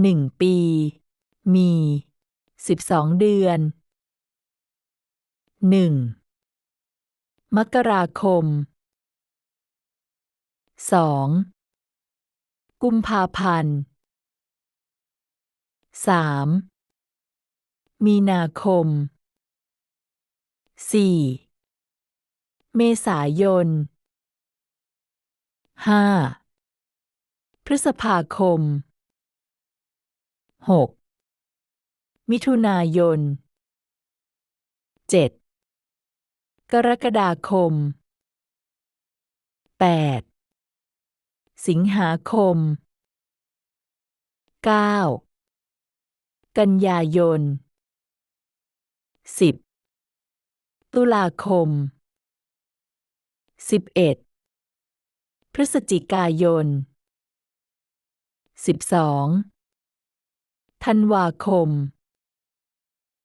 หนึ่งปี มีสิบสองเดือนหนึ่งมกราคมสองกุมภาพันธ์สามมีนาคมสี่เมษายนห้าพฤษภาคม หกมิถุนายนเจ็ดกรกฎาคมแปดสิงหาคมเก้ากันยายนสิบตุลาคมสิบเอ็ดพฤศจิกายนสิบสอง ธันวาคม